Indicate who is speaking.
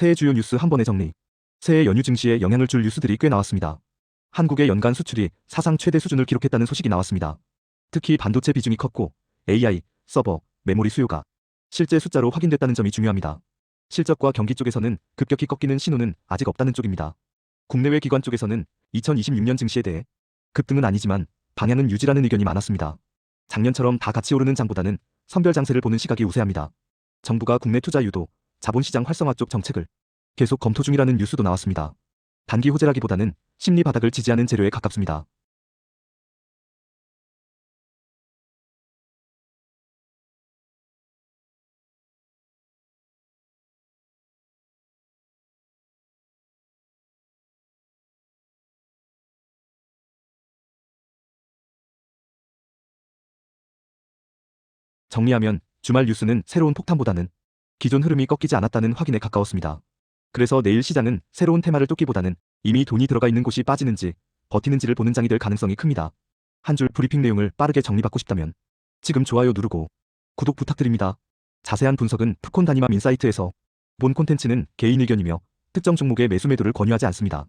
Speaker 1: 새해 주요 뉴스 한 번에 정리. 새해 연휴 증시에 영향을 줄 뉴스들이 꽤 나왔습니다. 한국의 연간 수출이 사상 최대 수준을 기록했다는 소식이 나왔습니다. 특히 반도체 비중이 컸고 AI, 서버, 메모리 수요가 실제 숫자로 확인됐다는 점이 중요합니다. 실적과 경기 쪽에서는 급격히 꺾이는 신호는 아직 없다는 쪽입니다. 국내외 기관 쪽에서는 2026년 증시에 대해 급등은 아니지만 방향은 유지라는 의견이 많았습니다. 작년처럼 다 같이 오르는 장보다는 선별 장세를 보는 시각이 우세합니다. 정부가 국내 투자 유도, 자본시장 활성화 쪽 정책을 계속 검토 중이라는 뉴스도 나왔습니다. 단기 호재라기보다는 심리 바닥을 지지하는 재료에 가깝습니다. 정리하면 주말 뉴스는 새로운 폭탄보다는 기존 흐름이 꺾이지 않았다는 확인에 가까웠습니다. 그래서 내일 시장은 새로운 테마를 쫓기보다는 이미 돈이 들어가 있는 곳이 빠지는지 버티는지를 보는 장이 될 가능성이 큽니다. 한 줄 브리핑 내용을 빠르게 정리받고 싶다면 지금 좋아요 누르고 구독 부탁드립니다. 자세한 분석은 푸콘 다니맘 인사이트에서 본 콘텐츠는 개인 의견이며 특정 종목의 매수 매도를 권유하지 않습니다.